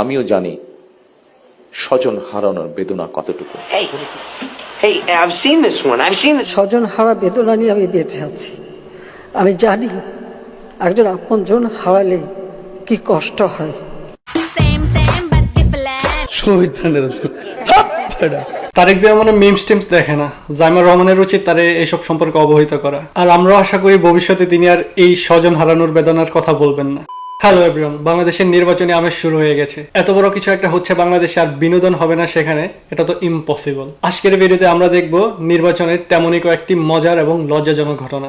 আমিও জানি স্বজন হারানোর বেদনা কতটুকু। Hey, hey, I've seen this one. I've স্বজন হারা বেদনা নিয়ে আমি বেঁচে আছি। আমি জানি একজন আপনজন হারালে কি কষ্ট হয়। Same, same, but different. Tarek জিয়ামানের memes টিমস দেখে না জাইমার রহমানের উচিত তারে এইসব সম্পর্কে অবহিত করা। আর আমরা আশা করি ভবিষ্যতে তিনি আর এই স্বজন হারানোর বেদনার কথা বলবেন না। হ্যালো এভরিওয়ান বাংলাদেশের নির্বাচনী আমেজ শুরু হয়ে গেছে। এত বড় কিছু একটা হচ্ছে বাংলাদেশে আর বিনোদন হবে না সেখানে এটা তো ইম্পসিবল আজকের ভিডিওতে আমরা দেখব নির্বাচনের তেমনই কয়েকটি মজার এবং লজ্জাজনক ঘটনা।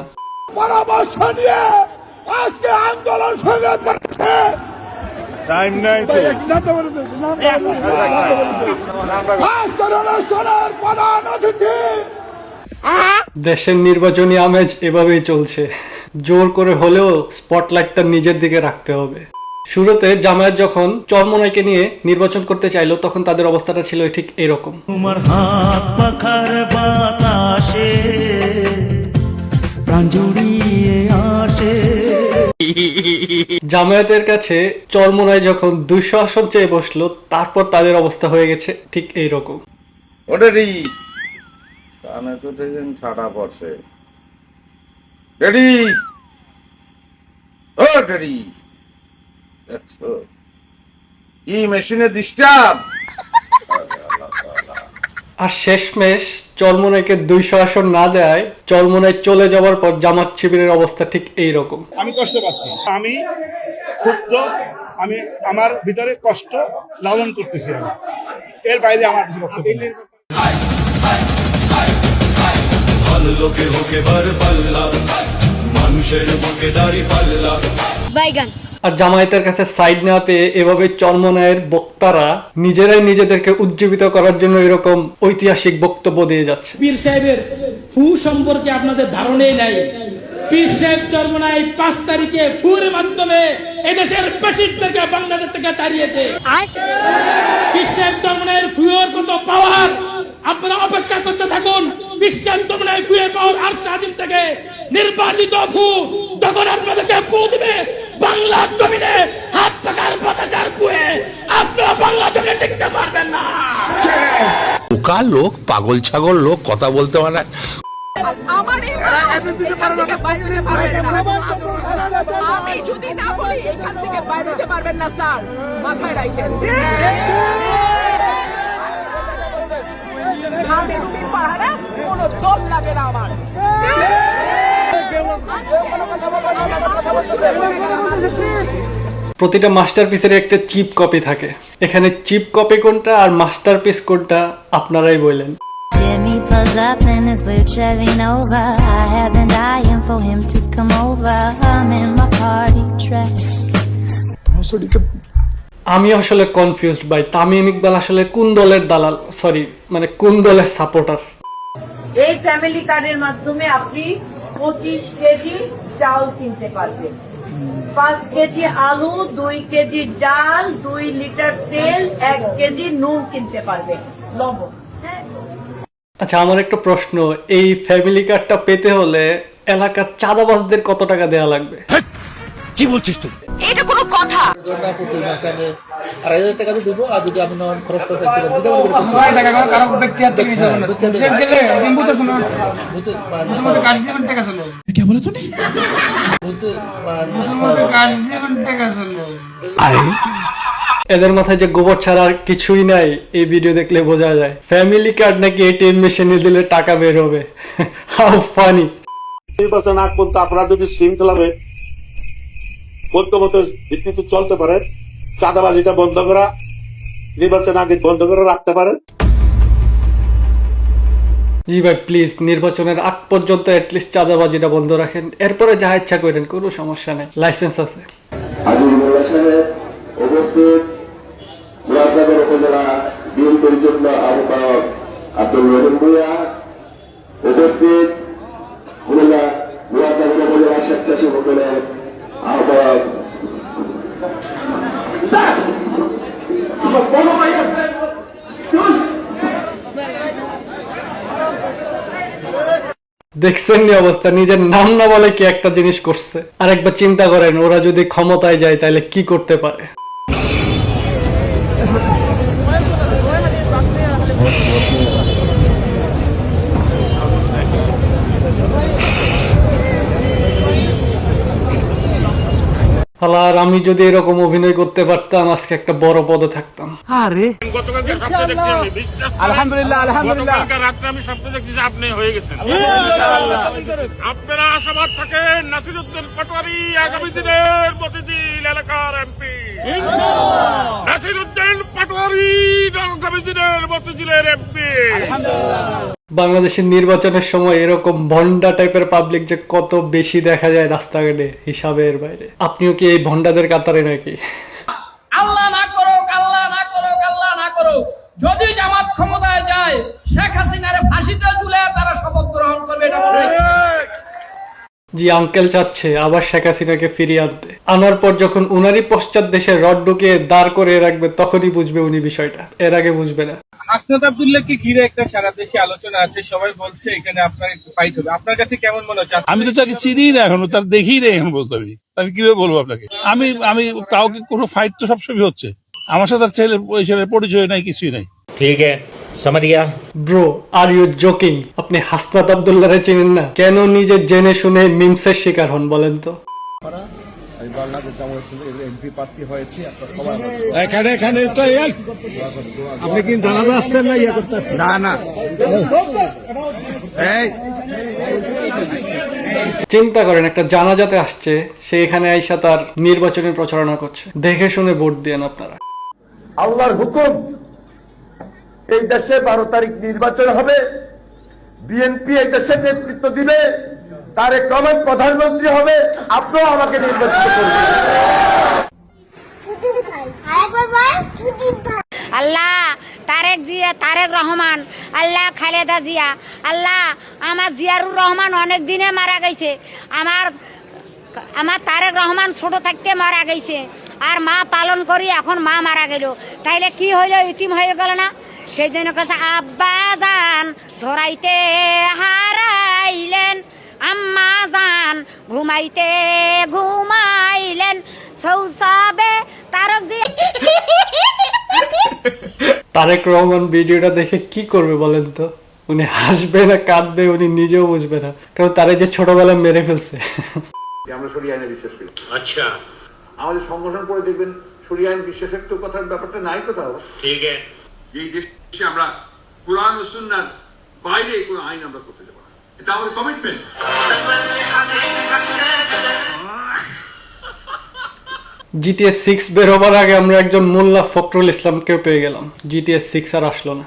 পরামর্শ নিয়ে আজকে আন্দোলন সংগ্রাম করছে টাইম নাই তো। আজকের অনুষ্ঠানের প্রধান অতিথি। দেশের নির্বাচনী আমেজ এভাবেই চলছে। জোর করে হলেও স্পটলাইটটা নিজের দিকে রাখতে হবে। শুরুতে জামায়াত যখন চরমনাইকে নিয়ে নির্বাচন করতে চাইলো তখন তাদের অবস্থাটা ছিল ঠিক এরকম। তোমার হাত পাখার বাতাসে প্রাণ জুড়িয়ে আসে। জামায়াতের কাছে চরমনাই যখন দুইশো আসন চেয়ে বসল তারপর তাদের অবস্থা হয়ে গেছে ঠিক এইরকম। ওটা রি কানে তো ছাড়া পড়ছে। রেডি। দেখছ কি মেশিনে ডিস্টার্ব আর শেষমেশ চরমনাইকে দুইশো আসন না দেয় চরমনাই চলে যাওয়ার পর জামাত শিবিরের অবস্থা ঠিক এইরকম। আমি কষ্ট পাচ্ছি। আমি ক্ষুব্ধ আমি আমার ভিতরে কষ্ট লালন করতেছি আমি। এর বাইরে আমার কিছু বক্তব্য নেই। Baigan. আর জামায়াতের কাছে সাইড না পেয়ে এভাবে চরমনায়ের বক্তারা নিজেরাই নিজেদেরকে উজ্জীবিত করার জন্য এরকম ঐতিহাসিক বক্তব্য দিয়ে যাচ্ছে। পীর সাহেবের ফু সম্পর্কে আপনাদের ধারণাই নাই। পীর সাহেব চর্মনায় পাঁচ তারিখে ফুর মাধ্যমে এদেশের পেশির বাংলাদেশ থেকে তাড়িয়েছে। পীর সাহেব চর্মনায়ের ফুয়ের কত পাওয়ার আপনারা অপেক্ষা করতে থাকুন। পীর সাহেব চর্মনায় ফুয়ের পাওয়ার আর স্বাধীন থেকে নির্বাচিত ফু যখন আপনাদেরকে ফু দিবে। বাংলা জমিনে হাত পাকার পতাকার ফুয়ে আপনারা বাংলা জমিনে টিকতে পারবেন না। বোকা লোক পাগল ছাগল লোক কথা বলতে পারে হতে পারবেন না। আমি যদি না বলি এখান থেকে বাইরে পারবেন না স্যার। মাথায় রাখেন। প্রতিটা মাস্টারপিসের একটা চিপ কপি থাকে এখানে চিপ কপি কোনটা আর মাস্টারপিস কোনটা আপনারাই বললেন Jimmy pulls up in his blue Chevy Nova. I have been dying for him to come over. I'm in my party dress. আমি আসলে কনফিউজড ভাই তামিম ইকবাল আসলে কোন দলের দালাল সরি মানে কোন দলের সাপোর্টার এই ফ্যামিলি কার্ডের মাধ্যমে আপনি পঁচিশ কেজি চাল কিনতে পারবেন পাঁচ কেজি আলু দুই কেজি ডাল দুই লিটার তেল এক কেজি নুন কিনতে পারবেন লবণ। হ্যাঁ আচ্ছা আমার একটা প্রশ্ন এই ফ্যামিলি কার্ডটা পেতে হলে এলাকার চাঁদাবাজদের কত টাকা দেওয়া লাগবে? কি বলছিস তুই? এটা কোনো কথা। এদের মাথায় যে গোবর ছাড়া আর কিছুই নাই এই ভিডিও দেখলে বোঝা যায়। ফ্যামিলি কার্ড নাকি এটিএম মেশিনে দিলে টাকা বের হবে। হাউ ফানি নির্বাচন আগ পর্যন্ত আপনারা যদি শৃঙ্খলাভাবে ঐক্যমত ভিত্তিতে চলতে পারে চাঁদাবাজিটা বন্ধ করা নির্বাচন আগে বন্ধ করে রাখতে পারে জি ভাই প্লিজ নির্বাচনের আগ পর্যন্ত অ্যাটলিস্ট চাঁদাবাজিটা বন্ধ রাখেন। এরপরে যা ইচ্ছা করেন, কোনো সমস্যা নেই। লাইসেন্স আছে। উপস্থিত। মুরাদনগর উপজেলা আহ্বায়ক আব্দুল রহিম উপস্থিত। মুরাদনগর উপজেলা দেখছেন নি অবস্থা, নিজের নাম না বলে কি একটা জিনিস করছে? আর একবার চিন্তা করেন, ওরা যদি ক্ষমতায় যায়, তাহলে কি করতে পারে? আর আমি যদি এরকম অভিনয় করতে পারতাম আজকে একটা বড় পদে থাকতাম। আলহামদুলিল্লাহ আলহামদুলিল্লাহ। রাত্রে আমি স্বপ্ন দেখছি যে আপনি হয়ে গেছেন। আপনারা আশাবাদ থাকেন নাসিরুদ্দিন পাটোয়ারি আগামী দিনের প্রতিদিন এলাকার এমপি। নাসিরুদ্দিন পাটোয়ারি আগামী দিনের প্রতিদিনের এমপি। বাংলাদেশের নির্বাচনের সময় এরকম ভন্ডা টাইপের পাবলিক যে কত বেশি দেখা যায় রাস্তাঘাটে হিসাবের বাইরে। আপনিও কি এই ভন্ডাদের কাতারে নাকি? আল্লাহ না করুক আল্লাহ না করুক আল্লাহ না করুক। যদি জামাত ক্ষমতায় যায় শেখ হাসিনার ফাঁসিতে তুলে তারা শপথ গ্রহণ করবে এটা মনে হয়। জি আঙ্কেল চাচ্ছে আবার শেখ হাসিনাকে ফিরিয়ে আনতে। আনার পর যখন উনারই পশ্চাৎ দেশে রড ঢুকিয়ে দাঁড় করে রাখবে তখনই বুঝবে উনি বিষয়টা। এর আগে বুঝবে না। হাসনাত আব্দুল্লাহকে ঘিরে একটা সারা দেশে আলোচনা আছে সবাই বলছে এখানে আপনার একটু ফাইট হবে। আপনার কাছে কেমন মনে হচ্ছে? আমি তো তাকে চিনি না এখনও তার দেখি না এখন বলতে আমি। আমি কীভাবে বলব আপনাকে? আমি আমি কাউকে কোনো ফাইট তো সবসময় হচ্ছে। আমার সাথে ছেলে ছেলের পরিচয় নাই কিছুই নাই। ঠিক আছে। সমঝ গিয়া ব্রো আর ইউ জোকিং আপনি হাসনাত আবদুল্লাহরে চিনেন না? কেন নিজে জেনে শুনে মিমসের শিকার হন বলেন তো? এখানে এখানে তো আপনি কি জানাজা আসছেন না ইয়ে করতে না না। এই। চিন্তা করেন একটা জানাজাতে আসছে সে এখানে আইসা তার নির্বাচনী প্রচারণা করছে। দেখে শুনে ভোট দেন আপনারা। আল্লাহর হুকুম এই দেশে বারো তারিখ নির্বাচন হবে। বিএনপি এই দেশের নেতৃত্ব দিবে। তারেক রহমান প্রধানমন্ত্রী হবে। আপনিও আমাকে নির্বাচিত করবেন। আল্লাহ, তারেক জিয়া, তারেক রহমান, আল্লাহ খালেদা জিয়া, আল্লাহ, আমার জিয়ারুর রহমান অনেক দিনে মারা গেছে। আমার আমার তারেক রহমান ছোট থাকতে মারা গেছে। আর মা পালন করি, এখন মা মারা গেল। তাইলে কি হইল, ইতিম হয়ে গেল না? সেই জন্য কাছে আব্বা যান ধরাইতে হারাইলেন। আম্মা যান ঘুমাইতে ঘুমাইলেন। সৌসাবে তারক তারেক রহমান ভিডিওটা দেখে কি করবে বলেন তো? উনি হাসবে না কাঁদবে উনি নিজেও বুঝবে না। কারণ তারে যে ছোটবেলায় মেরে ফেলছে। আমরা সরিয়ে আইনে বিশ্বাস করি। আচ্ছা। আমাদের সংগঠন করে দেখবেন সরিয়ে আইন বিশ্বাসের তো কথার ব্যাপারটা নাই কোথাও। ঠিক আছে। এই দেশে আমরা কোরআন ও সুন্নার বাইরে কোনো আইন আমরা করতে যাব না। এটা আমাদের কমিটমেন্ট জিটিএস সিক্স বের হবার আগে আমরা একজন মোল্লা ফখরুল ইসলামকেও পেয়ে গেলাম। জিটিএস সিক্স আর আসলো না।